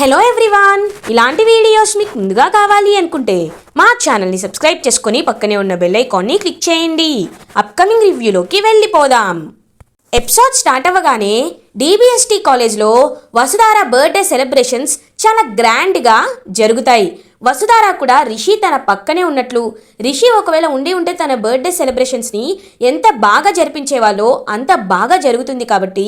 Hello everyone ఇలాంటి videos మీకు ముందుగా కావాలి అనుకుంటే మా ఛానల్ని సబ్స్క్రైబ్ చేసుకుని పక్కనే ఉన్న బెల్ ఐకాన్ని క్లిక్ చేయండి. అప్కమింగ్ రివ్యూలోకి వెళ్ళిపోదాం. ఎపిసోడ్ స్టార్ట్ అవ్వగానే డిబిఎస్టి కాలేజ్లో వసుధార బర్త్డే సెలబ్రేషన్స్ చాలా గ్రాండ్గా జరుగుతాయి. వసుధార కూడా రిషి తన పక్కనే ఉన్నట్లు. రిషి ఒకవేళ ఉండి ఉంటే తన బర్త్డే సెలబ్రేషన్స్ని ఎంత బాగా జరిపించేవాళ్ళో అంత బాగా జరుగుతుంది కాబట్టి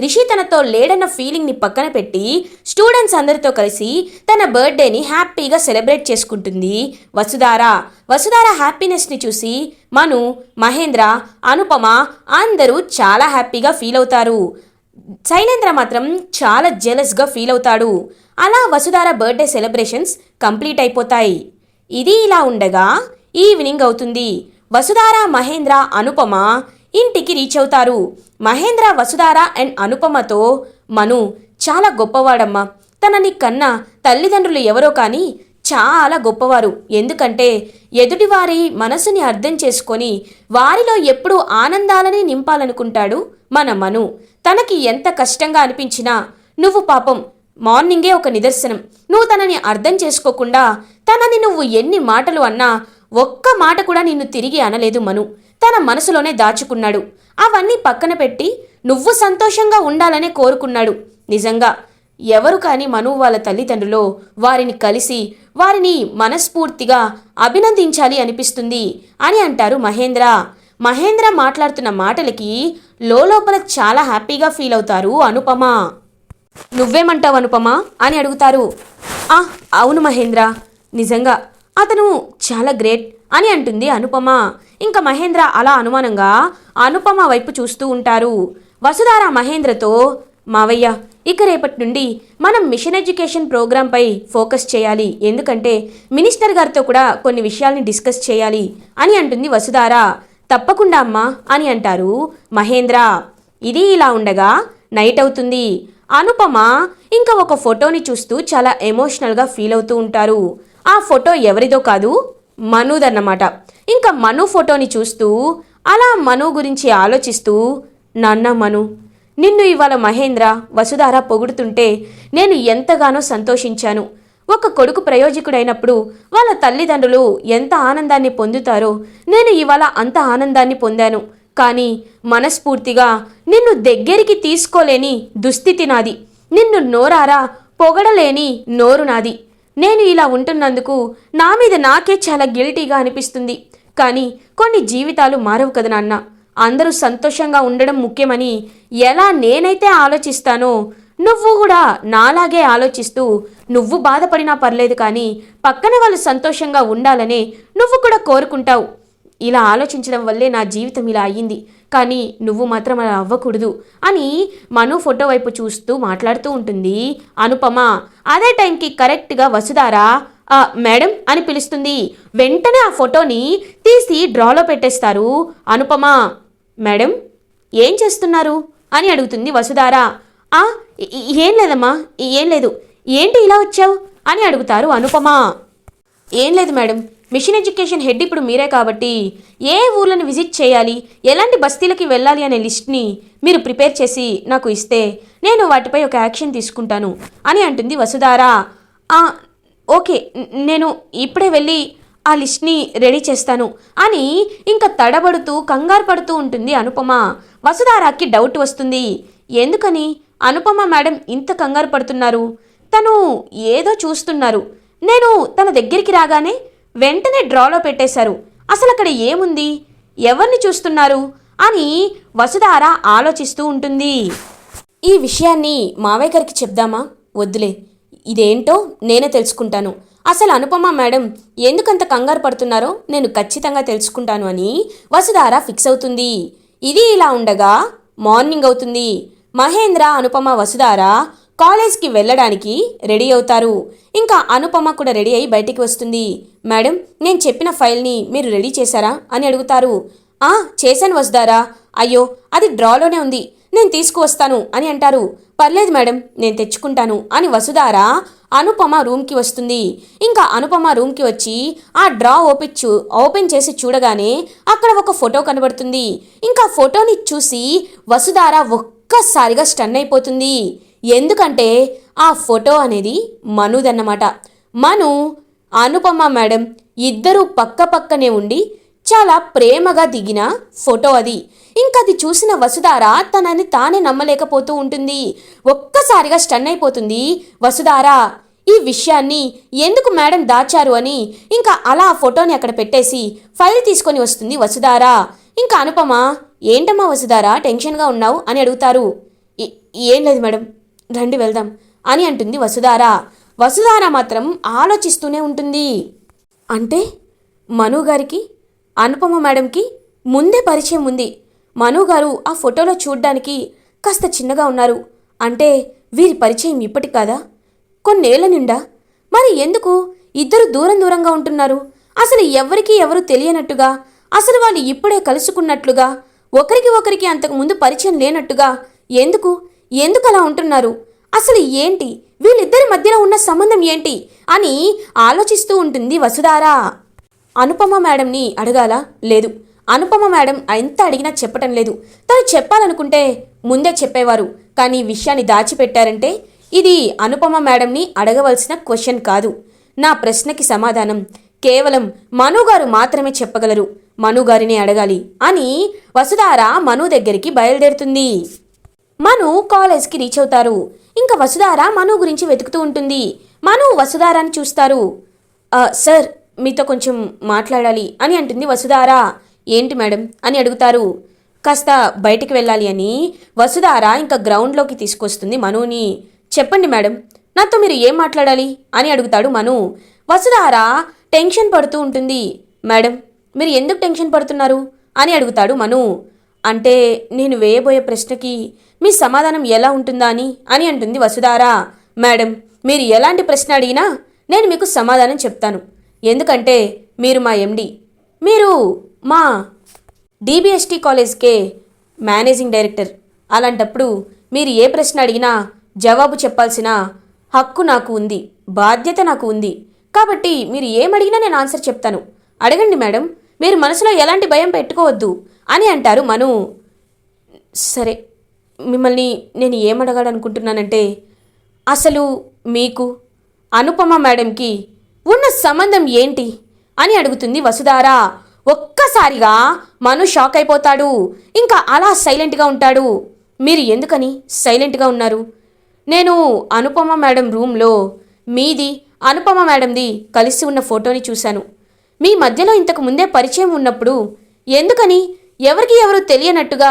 రిషి తనతో లేడన్న ఫీలింగ్ని పక్కన పెట్టి స్టూడెంట్స్ అందరితో కలిసి తన బర్త్డేని హ్యాపీగా సెలబ్రేట్ చేసుకుంటుంది వసుధార. వసుధార హ్యాపీనెస్ని చూసి మను మహేంద్ర అనుపమ అందరూ చాలా హ్యాపీగా ఫీల్ అవుతారు. శైలేంద్ర మాత్రం చాలా జెలస్గా ఫీల్ అవుతాడు. అలా వసుధార బర్త్డే సెలబ్రేషన్స్ కంప్లీట్ అయిపోతాయి. ఇది ఇలా ఉండగా ఈవినింగ్ అవుతుంది. వసుధార మహేంద్ర అనుపమ ఇంటికి రీచ్ అవుతారు. మహేంద్ర వసుధార అండ్ అనుపమతో మను చాలా గొప్పవాడమ్మా. తనని కన్నా తల్లిదండ్రులు ఎవరో కానీ చాలా గొప్పవారు. ఎందుకంటే ఎదుటివారి మనసుని అర్థం చేసుకొని వారిలో ఎప్పుడూ ఆనందాలని నింపాలనుకుంటాడు మన మను. తనకి ఎంత కష్టంగా అనిపించినా నువ్వు పాపం మార్నింగే ఒక నిదర్శనం. నువ్వు తనని అర్థం చేసుకోకుండా తనని నువ్వు ఎన్ని మాటలు అన్నా ఒక్క మాట కూడా నిన్ను తిరిగి అనలేదు మను. తన మనసులోనే దాచుకున్నాడు. అవన్నీ పక్కన పెట్టి నువ్వు సంతోషంగా ఉండాలనే కోరుకున్నాడు. నిజంగా ఎవరు కాని మను వాళ్ళ తల్లిదండ్రులో వారిని కలిసి వారిని మనస్ఫూర్తిగా అభినందించాలి అనిపిస్తుంది అని అంటారు మహేంద్ర. మహేంద్ర మాట్లాడుతున్న మాటలకి లోపల చాలా హ్యాపీగా ఫీల్ అవుతారు అనుపమ. నువ్వేమంటావు అనుపమ అని అడుగుతారు. ఆ అవును మహేంద్ర నిజంగా. అతను చాలా గ్రేట్ అని అంటుంది అనుపమ. ఇంకా మహేంద్ర అలా అనుమానంగా అనుపమ వైపు చూస్తూ ఉంటారు. వసుధార మహేంద్రతో మావయ్య ఇక రేపటి నుండి మనం మిషన్ ఎడ్యుకేషన్ ప్రోగ్రాంపై ఫోకస్ చేయాలి. ఎందుకంటే మినిస్టర్ గారితో కూడా కొన్ని విషయాల్ని డిస్కస్ చేయాలి అని అంటుంది వసుధార. తప్పకుండా అమ్మా అని అంటారు మహేంద్ర. ఇది ఇలా ఉండగా నైట్ అవుతుంది. అనుపమ ఇంకా ఒక ఫోటోని చూస్తూ చాలా ఎమోషనల్గా ఫీల్ అవుతూ ఉంటారు. ఆ ఫోటో ఎవరిదో కాదు మనుదన్నమాట ఇంకా మను ఫోటోని చూస్తూ అలా మను గురించి ఆలోచిస్తూ నాన్న మను నిన్ను ఇవాళ మహేంద్ర వసుధార పొగుడుతుంటే నేను ఎంతగానో సంతోషించాను. ఒక కొడుకు ప్రయోజకుడైనప్పుడు వాళ్ళ తల్లిదండ్రులు ఎంత ఆనందాన్ని పొందుతారో నేను ఇవాళ అంత ఆనందాన్ని పొందాను. కానీ మనస్ఫూర్తిగా నిన్ను దగ్గరికి తీసుకోలేని దుస్థితి నాది. నిన్ను నోరారా పొగడలేని నోరు నాది. నేను ఇలా ఉంటున్నందుకు నా మీద నాకే చాలా గిల్టీగా అనిపిస్తుంది. కానీ కొన్ని జీవితాలు మారవు కదా నాన్న. అందరూ సంతోషంగా ఉండడం ముఖ్యమని ఎలా నేనైతే ఆలోచిస్తానో నువ్వు కూడా నాలాగే ఆలోచిస్తూ నువ్వు బాధపడినా పర్లేదు కానీ పక్కన వాళ్ళు సంతోషంగా ఉండాలనే నువ్వు కూడా కోరుకుంటావు. ఇలా ఆలోచించడం వల్లే నా జీవితం ఇలా అయ్యింది. కానీ నువ్వు మాత్రం అలా అవ్వకూడదు అని మను ఫోటో వైపు చూస్తూ మాట్లాడుతూ ఉంటుంది. అనుపమ అదే టైంకి కరెక్ట్గా వసుధారా? మేడం అని పిలుస్తుంది. వెంటనే ఆ ఫోటోని తీసి డ్రాలో పెట్టేస్తారు. అనుపమ మేడం ఏం చేస్తున్నారు? అని అడుగుతుంది వసుధార. "ఆ, ఏం లేదమ్మా ఏం లేదు. ఏంటి ఇలా వచ్చావు? అని అడుగుతారు అనుపమ. ఏం లేదు మేడం మిషన్ ఎడ్యుకేషన్ హెడ్ ఇప్పుడు మీరే కాబట్టి ఏ ఊర్లను విజిట్ చేయాలి ఎలాంటి బస్తీలకి వెళ్ళాలి అనే లిస్ట్ని మీరు ప్రిపేర్ చేసి నాకు ఇస్తే నేను వాటిపై ఒక యాక్షన్ తీసుకుంటాను అని అంటుంది వసుధారా. ఓకే నేను ఇప్పుడే వెళ్ళి ఆ లిస్ట్ని రెడీ చేస్తాను అని ఇంకా తడబడుతూ కంగారు పడుతూ ఉంటుంది అనుపమ. వసుధారాకి డౌట్ వస్తుంది. ఎందుకని? అనుపమ మేడం ఇంత కంగారు పడుతున్నారు. తను ఏదో చూస్తున్నారు. నేను తన దగ్గరికి రాగానే వెంటనే డ్రాలో పెట్టేశారు. అసలు అక్కడ ఏముంది? ఎవరిని చూస్తున్నారు? అని వసుధార ఆలోచిస్తూ ఉంటుంది. ఈ విషయాన్ని మావయ్య గారికి చెప్దామా? వద్దులే. ఇదేంటో నేనే తెలుసుకుంటాను. అసలు అనుపమ మేడం ఎందుకంత కంగారు పడుతున్నారో నేను ఖచ్చితంగా తెలుసుకుంటాను అని వసుధార ఫిక్స్ అవుతుంది. ఇది ఇలా ఉండగా మార్నింగ్ అవుతుంది. మహేంద్ర అనుపమ వసుధార కాలేజ్కి వెళ్ళడానికి రెడీ అవుతారు. ఇంకా అనుపమ కూడా రెడీ అయి బయటికి వస్తుంది. మేడం నేను చెప్పిన ఫైల్ని మీరు రెడీ చేశారా అని అడుగుతారు. ఆ చేశాను వస్తారా అయ్యో అది డ్రాలోనే ఉంది. నేను తీసుకువస్తాను అని అంటారు. పర్లేదు మేడం నేను తెచ్చుకుంటాను అని వసుధార అనుపమ రూమ్కి వస్తుంది. ఇంకా అనుపమ రూమ్కి వచ్చి ఆ డ్రా ఓపెన్ చూ ఓపెన్ చేసి చూడగానే అక్కడ ఒక ఫోటో కనబడుతుంది. ఇంకా ఫోటోని చూసి వసుధార ఒక్కసారిగా స్టన్ అయిపోతుంది. ఎందుకంటే ఆ ఫోటో అనేది మనుదన్నమాట. మను అనుపమ మేడం ఇద్దరూ పక్క పక్కనే ఉండి చాలా ప్రేమగా దిగిన ఫోటో అది. ఇంకది చూసిన వసుధార తనని తానే నమ్మలేకపోతూ ఉంటుంది. ఒక్కసారిగా స్టన్ అయిపోతుంది. వసుధార ఈ విషయాన్ని ఎందుకు మేడం దాచారు అని ఇంకా అలా ఆ ఫోటోని అక్కడ పెట్టేసి ఫైల్ తీసుకొని వస్తుంది వసుధార. ఇంకా అనుపమ ఏంటమ్మా వసుధార టెన్షన్గా ఉన్నావు? అని అడుగుతారు. ఏం లేదు మేడం. రండి వెళ్దాం అని అంటుంది వసుధార. వసుధార మాత్రం ఆలోచిస్తూనే ఉంటుంది. అంటే మను గారికి అనుపమ మేడంకి ముందే పరిచయం ఉంది. మను గారు ఆ ఫోటోలో చూడ్డానికి కాస్త చిన్నగా ఉన్నారు. అంటే వీరి పరిచయం ఇప్పటి కాదా? కొన్నేళ్ళ నిండా. మరి ఎందుకు ఇద్దరు దూరం దూరంగా ఉంటున్నారు? అసలు ఎవరికీ ఎవరు తెలియనట్టుగా అసలు వాళ్ళు ఇప్పుడే కలుసుకున్నట్లుగా ఒకరికి ఒకరికి అంతకు ముందు పరిచయం లేనట్టుగా ఎందుకు ఎందుకు అలా ఉంటున్నారు? అసలు ఏంటి? వీళ్ళిద్దరి మధ్యలో ఉన్న సంబంధం ఏంటి? అని ఆలోచిస్తూ ఉంటుంది వసుధారా. అనుపమ మేడంని అడగాలా? లేదు. అనుపమ మేడం ఎంత అడిగినా చెప్పటం లేదు. తను చెప్పాలనుకుంటే ముందే చెప్పేవారు. కానీ విషయాన్ని దాచిపెట్టారంటే ఇది అనుపమ మేడంని అడగవలసిన క్వశ్చన్ కాదు. నా ప్రశ్నకి సమాధానం. కేవలం మనుగారు మాత్రమే చెప్పగలరు. మనుగారిని అడగాలి అని వసుధార మను దగ్గరికి బయలుదేరుతుంది. మను కాలేజ్కి రీచ్ అవుతారు. ఇంకా వసుధార మను గురించి వెతుకుతూ ఉంటుంది. మను వసుధారాని చూస్తారు. సార్ మీతో కొంచెం మాట్లాడాలి అని అంటుంది వసుధార. ఏంటి మేడం? అని అడుగుతారు. కాస్త బయటికి వెళ్ళాలి అని వసుధార ఇంకా గ్రౌండ్లోకి తీసుకొస్తుంది మనుని. చెప్పండి మేడం నాతో మీరు ఏం మాట్లాడాలి? అని అడుగుతాడు మను. వసుధార టెన్షన్ పడుతూ ఉంటుంది. మేడం మీరు ఎందుకు టెన్షన్ పడుతున్నారు? అని అడుగుతాడు మను. అంటే నేను వేయబోయే ప్రశ్నకి మీ సమాధానం ఎలా ఉంటుందా అని? అని అంటుంది వసుధారా. మేడం మీరు ఎలాంటి ప్రశ్న అడిగినా నేను మీకు సమాధానం చెప్తాను. ఎందుకంటే మీరు మా ఎండి మీరు మా డిబిఎస్టీ కాలేజ్కే మేనేజింగ్ డైరెక్టర్. అలాంటప్పుడు మీరు ఏ ప్రశ్న అడిగినా జవాబు చెప్పాల్సిన హక్కు నాకు ఉంది బాధ్యత నాకు ఉంది. కాబట్టి మీరు ఏమడిగినా నేను ఆన్సర్ చెప్తాను. అడగండి మేడం మీరు మనసులో ఎలాంటి భయం పెట్టుకోవద్దు అని అంటారు మను. సరే. మిమ్మల్ని నేను ఏమడగాలనుకుంటున్నానంటే అసలు మీకు అనుపమ మేడంకి ఉన్న సంబంధం ఏంటి అని అడుగుతుంది వసుధారా. ఒక్కసారిగా మను షాక్ అయిపోతాడు ఇంకా అలా సైలెంట్గా ఉంటాడు. మీరు ఎందుకని సైలెంట్గా ఉన్నారు? నేను అనుపమ మేడం రూమ్లో మీది అనుపమ మేడంది కలిసి ఉన్న ఫోటోని చూశాను. మీ మధ్యలో ఇంతకు ముందే పరిచయం ఉన్నప్పుడు ఎందుకని ఎవరికి ఎవరు తెలియనట్టుగా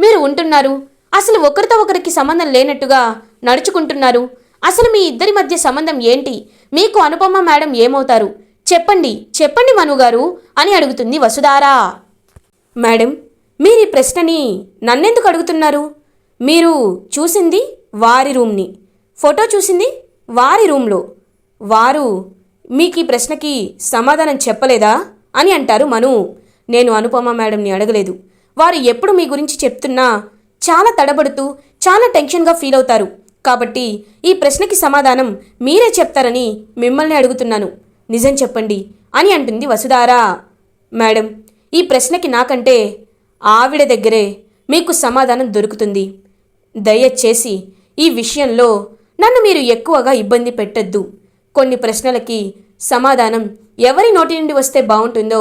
మీరు ఉంటున్నారు? అసలు ఒకరితో ఒకరికి సంబంధం లేనట్టుగా నడుచుకుంటున్నారు. అసలు మీ ఇద్దరి మధ్య సంబంధం ఏంటి? మీకు అనుపమ మేడం ఏమవుతారు? చెప్పండి చెప్పండి మనుగారు అని అడుగుతుంది వసుధారా. మేడం మీరు ఈ ప్రశ్నని నన్నెందుకు అడుగుతున్నారు? మీరు చూసింది వారి రూమ్ని. ఫోటో చూసింది వారి రూమ్లో. వారు మీకు ఈ ప్రశ్నకి సమాధానం చెప్పలేదా అని అంటారు మను. నేను అనుపమ మేడంని అడగలేదు. వారు ఎప్పుడు మీ గురించి చెప్తున్నా చాలా తడబడుతూ చాలా టెన్షన్గా ఫీల్ అవుతారు. కాబట్టి ఈ ప్రశ్నకి సమాధానం మీరే చెప్తారని మిమ్మల్ని అడుగుతున్నాను. నిజం చెప్పండి అని అంటుంది వసుధారా. మేడం ఈ ప్రశ్నకి నాకంటే ఆవిడ దగ్గరే మీకు సమాధానం దొరుకుతుంది. దయచేసి ఈ విషయంలో నన్ను మీరు ఎక్కువగా ఇబ్బంది పెట్టద్దు. కొన్ని ప్రశ్నలకి సమాధానం ఎవరి నోటి నుండి వస్తే బాగుంటుందో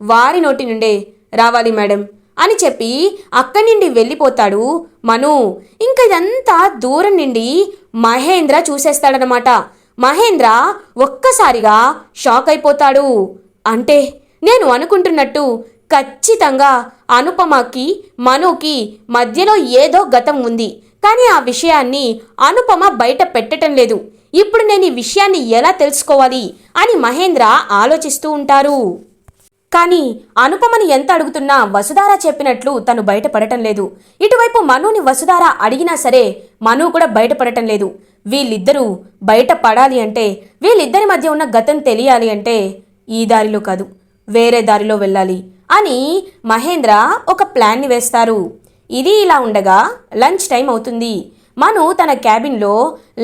వారి నోటి నుండే రావాలి మేడం. అని చెప్పి అక్కడి నుండి వెళ్ళిపోతాడు మను. ఇంకా ఇదంతా దూరం నుండి మహేంద్ర చూసేస్తాడనమాట. మహేంద్ర ఒక్కసారిగా షాక్ అయిపోతాడు. అంటే నేను అనుకుంటున్నట్టు ఖచ్చితంగా అనుపమకి మనుకి మధ్యలో ఏదో గతం ఉంది. కానీ ఆ విషయాన్ని అనుపమ బయట పెట్టటం లేదు. ఇప్పుడు నేను ఈ విషయాన్ని ఎలా తెలుసుకోవాలి అని మహేంద్ర ఆలోచిస్తూ ఉంటారు. కానీ అనుపమని ఎంత అడుగుతున్నా వసుధార చెప్పినట్లు తను బయటపడటం లేదు. ఇటువైపు మనుని వసుధార అడిగినా సరే మను కూడా బయటపడటం లేదు. వీళ్ళిద్దరూ బయట పడాలి అంటే వీళ్ళిద్దరి మధ్య ఉన్న గతం తెలియాలి అంటే ఈ దారిలో కాదు వేరే దారిలో వెళ్ళాలి అని మహేంద్ర ఒక ప్లాన్ని వేస్తారు. ఇది ఇలా ఉండగా లంచ్ టైం అవుతుంది. మను తన క్యాబిన్లో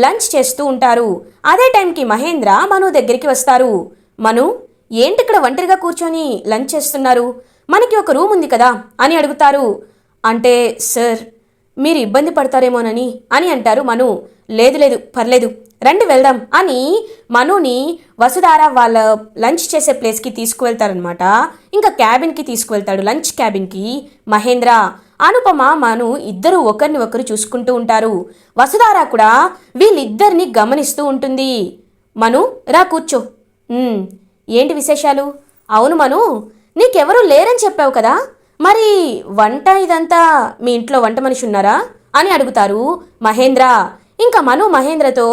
లంచ్ చేస్తూ ఉంటారు. అదే టైంకి మహేంద్ర మను దగ్గరికి వస్తారు. మను ఏంటి ఇక్కడ ఒంటరిగా కూర్చొని లంచ్ చేస్తున్నారు? మనకి ఒక రూమ్ ఉంది కదా అని అడుగుతారు. అంటే సార్ మీరు ఇబ్బంది పడతారేమోనని అని అంటారు మను. లేదు లేదు పర్లేదు రండి వెళ్దాం అని మనుని వసుధార వాళ్ళ లంచ్ చేసే ప్లేస్కి తీసుకువెళ్తారనమాట ఇంకా క్యాబిన్కి తీసుకువెళ్తాడు. లంచ్ క్యాబిన్కి మహేంద్ర. అనుపమ మను ఇద్దరు ఒకరిని ఒకరు చూసుకుంటూ ఉంటారు. వసుధార కూడా వీళ్ళిద్దరిని గమనిస్తూ ఉంటుంది. మను రా కూర్చో. ఏంటి విశేషాలు? అవును మను నీకెవరూ లేరని చెప్పావు కదా? మరి వంట ఇదంతా మీ ఇంట్లో వంట మనిషి ఉన్నారా? అని అడుగుతారు మహేంద్ర. ఇంకా మను మహేంద్రతో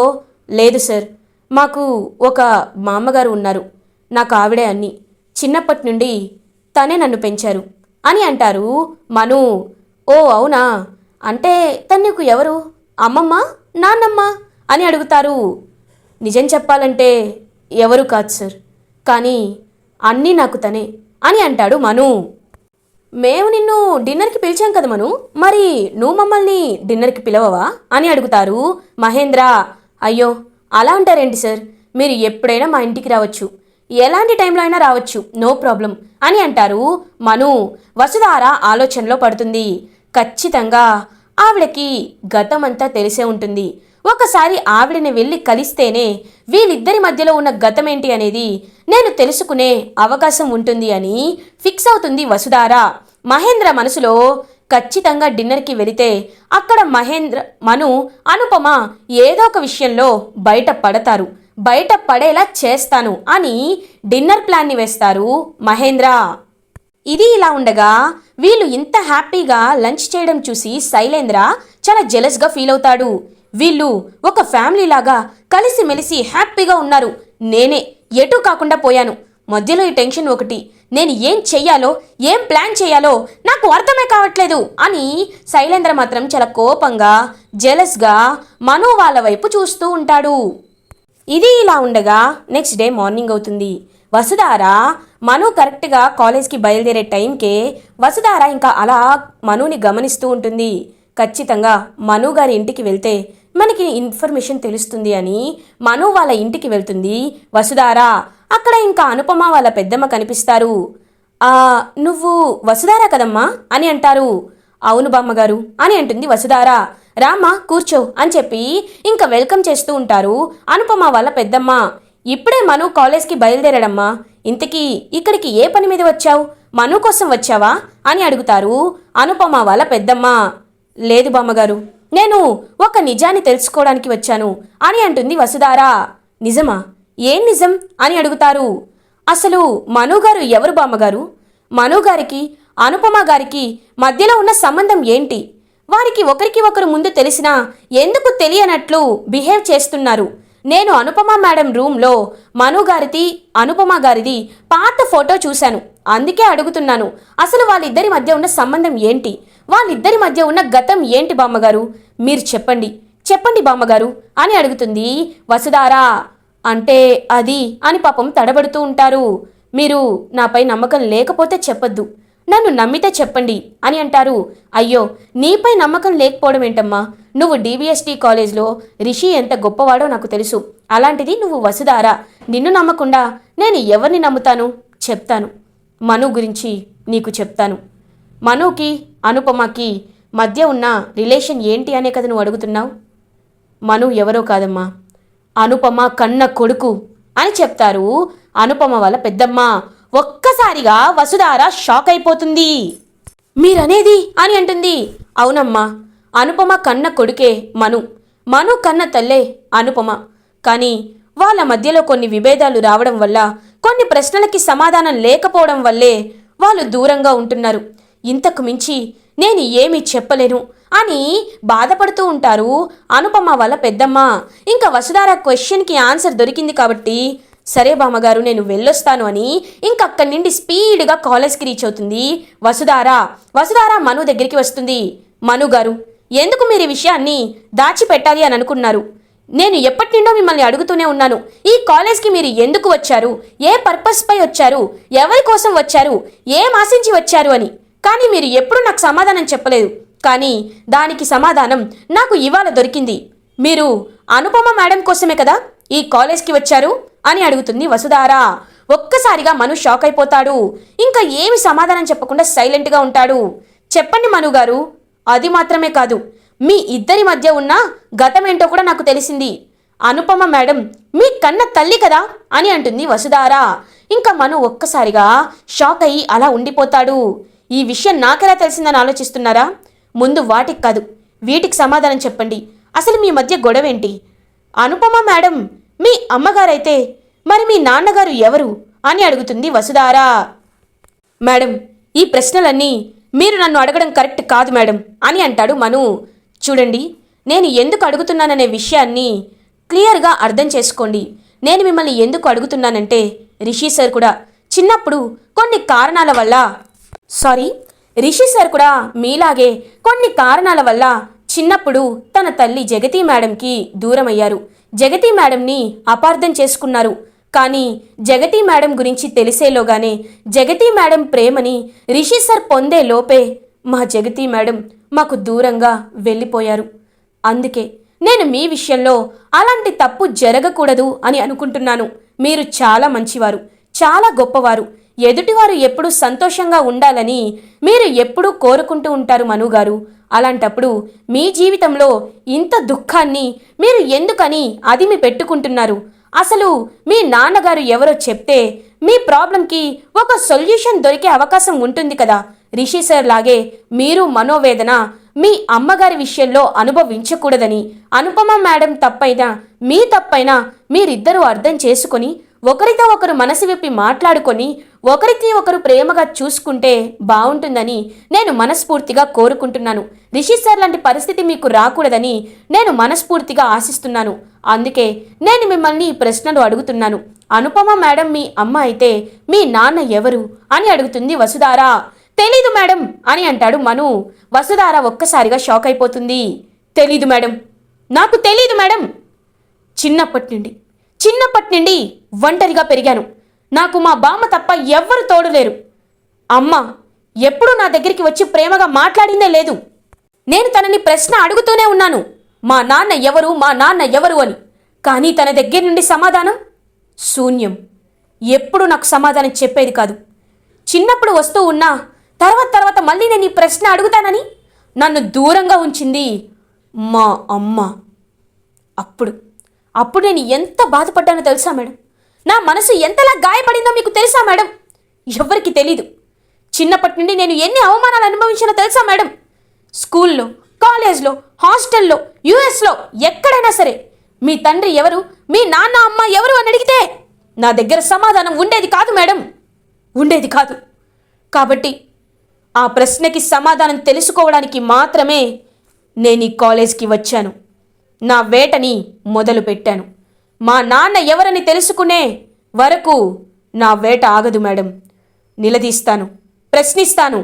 లేదు సార్ మాకు ఒక మా అమ్మగారు ఉన్నారు నాకు ఆవిడే అన్ని. చిన్నప్పటి నుండి తనే నన్ను పెంచారు అని అంటారు మను. ఓ అవునా? అంటే తను నీకు ఎవరు? అమ్మమ్మ నాన్నమ్మ అని అడుగుతారు. నిజం చెప్పాలంటే ఎవరు కాదు సార్. కానీ అన్నీ నాకు తనే అని అంటాడు మను. మేము నిన్ను డిన్నర్కి పిలిచాం కదా మను. మరి నువ్వు మమ్మల్ని డిన్నర్కి పిలవవా అని అడుగుతారు మహేంద్ర. అయ్యో అలా అంటారేంటి సార్? మీరు ఎప్పుడైనా మా ఇంటికి రావచ్చు. ఎలాంటి టైంలో అయినా రావచ్చు. నో ప్రాబ్లం అని అంటారు మను. వసుధార ఆలోచనలో పడుతుంది. ఖచ్చితంగా ఆవిడకి గతమంతా తెలిసే ఉంటుంది. ఒకసారి ఆవిడని వెళ్ళి కలిస్తేనే వీళ్ళిద్దరి మధ్యలో ఉన్న గతం ఏంటి అనేది నేను తెలుసుకునే అవకాశం ఉంటుంది అని ఫిక్స్ అవుతుంది వసుధార. మహేంద్ర మనసులో ఖచ్చితంగా డిన్నర్కి వెళితే అక్కడ మహేంద్ర మను అనుపమ ఏదో ఒక విషయంలో బయట పడతారు. బయట పడేలా చేస్తాను అని డిన్నర్ ప్లాన్ని వేస్తారు మహేంద్ర. ఇది ఇలా ఉండగా వీళ్ళు ఇంత హ్యాపీగా లంచ్ చేయడం చూసి శైలేంద్ర చాలా జెలస్గా ఫీల్ అవుతాడు. వీళ్ళు ఒక ఫ్యామిలీ లాగా కలిసిమెలిసి హ్యాపీగా ఉన్నారు. నేనే ఎటు కాకుండా పోయాను. మధ్యలో ఈ టెన్షన్ ఒకటి. నేను ఏం చెయ్యాలో ఏం ప్లాన్ చేయాలో నాకు అర్థమే కావట్లేదు అని శైలేంద్ర మాత్రం చాలా కోపంగా జెలస్గా మను వాళ్ళ వైపు చూస్తూ ఉంటాడు. ఇది ఇలా ఉండగా నెక్స్ట్ డే మార్నింగ్ అవుతుంది. వసుధార మను కరెక్ట్గా కాలేజ్కి బయలుదేరే టైంకే వసుధార ఇంకా అలా మనుని గమనిస్తూ ఉంటుంది. ఖచ్చితంగా మను గారి ఇంటికి వెళ్తే మనకి ఇన్ఫర్మేషన్ తెలుస్తుంది అని మను వాళ్ళ ఇంటికి వెళ్తుంది. వసుధార అక్కడ ఇంకా అనుపమ వాళ్ళ పెద్దమ్మ కనిపిస్తారు. ఆ నువ్వు వసుధార కదమ్మా? అని అంటారు. అవును బామ్మగారు అని అంటుంది వసుధార. రామ్మా కూర్చో అని చెప్పి ఇంకా వెల్కమ్ చేస్తూ ఉంటారు అనుపమ వాళ్ళ పెద్దమ్మ. ఇప్పుడే మను కాలేజ్కి బయలుదేరాడమ్మా. ఇంతకీ ఇక్కడికి ఏ పని మీద వచ్చావు? మను కోసం వచ్చావా? అని అడుగుతారు అనుపమ వాళ్ళ పెద్దమ్మ. లేదు బామ్మగారు. నేను ఒక నిజాన్ని తెలుసుకోవడానికి వచ్చాను అని అంటుంది వసుధారా. నిజమా? ఏం నిజం? అని అడుగుతారు. అసలు మనుగారు ఎవరు బామ్మగారు? మనుగారికి అనుపమ గారికి మధ్యలో ఉన్న సంబంధం ఏంటి? వారికి ఒకరికి ఒకరు ముందు తెలిసినా ఎందుకు తెలియనట్లు బిహేవ్ చేస్తున్నారు? నేను అనుపమ మేడం రూమ్లో మనుగారిది అనుపమ గారిది పాత ఫోటో చూశాను. అందుకే అడుగుతున్నాను అసలు వాళ్ళిద్దరి మధ్య ఉన్న సంబంధం ఏంటి? వాళ్ళిద్దరి మధ్య ఉన్న గతం ఏంటి బామ్మగారు? మీరు చెప్పండి. చెప్పండి బామ్మగారు అని అడుగుతుంది వసుధారా. అంటే అది అని పాపం తడబడుతూ ఉంటారు. మీరు నాపై నమ్మకం లేకపోతే చెప్పొద్దు. నన్ను నమ్మితే చెప్పండి అని అంటారు. అయ్యో నీపై నమ్మకం లేకపోవడం ఏంటమ్మా? నువ్వు డీబీఎస్టీ కాలేజ్లో రిషి ఎంత గొప్పవాడో నాకు తెలుసు. అలాంటిది నువ్వు వసుధారా. నిన్ను నమ్మకుండా నేను ఎవరిని నమ్ముతాను? చెప్తాను. మను గురించి నీకు చెప్తాను. మనుకి అనుపమకి మధ్య ఉన్న రిలేషన్ ఏంటి అనే కథ నువ్వు అడుగుతున్నావు? మను ఎవరో కాదమ్మా. అనుపమ కన్న కొడుకు అని చెప్తారు. అనుపమ వాళ్ళ పెద్దమ్మ ఒక్కసారిగా వసుధార షాక్ అయిపోతుంది. మీరనేది? అని అంటుంది. అవునమ్మా. అనుపమ కన్న కొడుకే మను. మను కన్న తల్లే అనుపమ. కానీ వాళ్ళ మధ్యలో కొన్ని విభేదాలు రావడం వల్ల కొన్ని ప్రశ్నలకి సమాధానం లేకపోవడం వల్లే వాళ్ళు దూరంగా ఉంటున్నారు. ఇంతకు మించి నేను ఏమీ చెప్పలేను. అని బాధపడుతూ ఉంటారు అనుపమ వాళ్ళ పెద్దమ్మ. ఇంకా వసుధార క్వశ్చన్కి ఆన్సర్ దొరికింది కాబట్టి సరే బామ్మగారు నేను వెళ్ళొస్తాను అని ఇంకా అక్కడి నుండి స్పీడ్గా కాలేజ్కి రీచ్ అవుతుంది వసుధార. వసుధార మను దగ్గరికి వస్తుంది. మను గారు ఎందుకు మీరు ఈ విషయాన్ని దాచిపెట్టాలి అని అనుకున్నారు? నేను ఎప్పటి నుండో మిమ్మల్ని అడుగుతూనే ఉన్నాను. ఈ కాలేజ్కి మీరు ఎందుకు వచ్చారు? ఏ పర్పస్ పై వచ్చారు? ఎవరి కోసం వచ్చారు? ఏం ఆశించి వచ్చారు అని. కానీ మీరు ఎప్పుడూ నాకు సమాధానం చెప్పలేదు. కానీ దానికి సమాధానం నాకు ఇవాళ దొరికింది. మీరు అనుపమ మేడం కోసమే కదా ఈ కాలేజ్కి వచ్చారు? అని అడుగుతుంది వసుధారా. ఒక్కసారిగా మను షాక్ అయిపోతాడు. ఇంకా ఏమి సమాధానం చెప్పకుండా సైలెంట్గా ఉంటాడు. చెప్పండి మను గారు. అది మాత్రమే కాదు. మీ ఇద్దరి మధ్య ఉన్న గతమేంటో కూడా నాకు తెలిసింది. అనుపమ మేడం మీ కన్న తల్లి కదా అని అంటుంది వసుధార. ఇంకా మను ఒక్కసారిగా షాక్ అయ్యి అలా ఉండిపోతాడు. ఈ విషయం నాకెలా తెలిసిందని ఆలోచిస్తున్నారా? ముందు వాటికి కాదు వీటికి సమాధానం చెప్పండి. అసలు మీ మధ్య గొడవేంటి? అనుపమ మేడం మీ అమ్మగారైతే మరి మీ నాన్నగారు ఎవరు? అని అడుగుతుంది వసుధారా. మేడం ఈ ప్రశ్నలన్నీ మీరు నన్ను అడగడం కరెక్ట్ కాదు మేడం అని అంటాడు మను. చూడండి నేను ఎందుకు అడుగుతున్నాననే విషయాన్ని క్లియర్గా అర్థం చేసుకోండి. నేను మిమ్మల్ని ఎందుకు అడుగుతున్నానంటే రిషి సార్ కూడా చిన్నప్పుడు కొన్ని కారణాల వల్ల సారీ రిషి సార్ కూడా మీలాగే కొన్ని కారణాల వల్ల చిన్నప్పుడు తన తల్లి జగతి మేడంకి దూరమయ్యారు. జగతి మేడంని అపార్థం చేసుకున్నారు. కానీ జగతి మేడం గురించి తెలిసేలోగానే జగతి మేడం ప్రేమని రిషి సార్ పొందే లోపే మా జగతి మేడం మాకు దూరంగా వెళ్ళిపోయారు. అందుకే నేను మీ విషయంలో అలాంటి తప్పు జరగకూడదు అని అనుకుంటున్నాను. మీరు చాలా మంచివారు చాలా గొప్పవారు. ఎదుటివారు ఎప్పుడూ సంతోషంగా ఉండాలని మీరు ఎప్పుడూ కోరుకుంటూ ఉంటారు మనుగారు అలాంటప్పుడు మీ జీవితంలో ఇంత దుఃఖాన్ని మీరు ఎందుకని అదిమి పెట్టుకుంటున్నారు? అసలు మీ నాన్నగారు ఎవరో చెప్తే మీ ప్రాబ్లంకి ఒక సొల్యూషన్ దొరికే అవకాశం ఉంటుంది కదా. రిషి సార్ లాగే మీరు మనోవేదన మీ అమ్మగారి విషయంలో అనుభవించకూడదని అనుపమ మేడం తప్పైనా మీ తప్పైనా మీరిద్దరూ అర్థం చేసుకొని ఒకరితో ఒకరు మనసు విప్పి మాట్లాడుకొని ఒకరికి ఒకరు ప్రేమగా చూసుకుంటే బాగుంటుందని నేను మనస్ఫూర్తిగా కోరుకుంటున్నాను. రిషి సార్ లాంటి పరిస్థితి మీకు రాకూడదని నేను మనస్ఫూర్తిగా ఆశిస్తున్నాను. అందుకే నేను మిమ్మల్ని ఈ ప్రశ్నలు అడుగుతున్నాను. అనుపమ మేడం మీ అమ్మ అయితే మీ నాన్న ఎవరు అని అడుగుతుంది వసుధారా. తెలీదు మేడం అని అంటాడు మను. వసుధార ఒక్కసారిగా షాక్ అయిపోతుంది. తెలీదు మేడం. నాకు తెలీదు మేడం. చిన్నప్పటి నుండి చిన్నప్పటి నుండి ఒంటరిగా పెరిగాను. నాకు మా బామ్మ తప్ప ఎవ్వరు తోడులేరు అమ్మ ఎప్పుడూ నా దగ్గరికి వచ్చి ప్రేమగా మాట్లాడిందే లేదు. నేను తనని ప్రశ్న అడుగుతూనే ఉన్నాను. మా నాన్న ఎవరు మా నాన్న ఎవరు అని. కానీ తన దగ్గర నుండి సమాధానం? శూన్యం. ఎప్పుడు నాకు సమాధానం చెప్పేది కాదు. చిన్నప్పుడు వస్తూ ఉన్నా తర్వాత తర్వాత మళ్ళీ నేను ఈ ప్రశ్న అడుగుతానని? నన్ను దూరంగా ఉంచింది మా అమ్మ. అప్పుడు అప్పుడు నేను ఎంత బాధపడ్డానో తెలుసా మేడం? నా మనసు ఎంతలా గాయపడిందో మీకు తెలుసా మేడం? ఎవరికి తెలీదు. చిన్నప్పటి నుండి నేను ఎన్ని అవమానాలు అనుభవించానో తెలుసా మేడం? స్కూల్లో కాలేజ్లో హాస్టల్లో యుఎస్లో ఎక్కడైనా సరే మీ తండ్రి ఎవరు మీ నాన్న అమ్మ ఎవరు అని అడిగితే నా దగ్గర సమాధానం ఉండేది కాదు మేడం. ఉండేది కాదు. కాబట్టి ఆ ప్రశ్నకి సమాధానం తెలుసుకోవడానికి మాత్రమే నేను ఈ కాలేజ్కి వచ్చాను. నా వేటని మొదలుపెట్టాను మా నాన్న ఎవరని తెలుసుకునే వరకు నా వేట ఆగదు మేడం. నిలదీస్తాను ప్రశ్నిస్తాను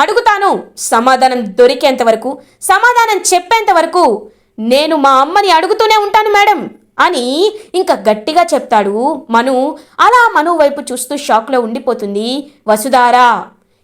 అడుగుతాను. సమాధానం దొరికేంత వరకు సమాధానం చెప్పేంత వరకు నేను మా అమ్మని అడుగుతూనే ఉంటాను మేడం అని ఇంకా గట్టిగా చెప్తాడు మను. అలా మను వైపు చూస్తూ షాక్లో ఉండిపోతుంది వసుధారా.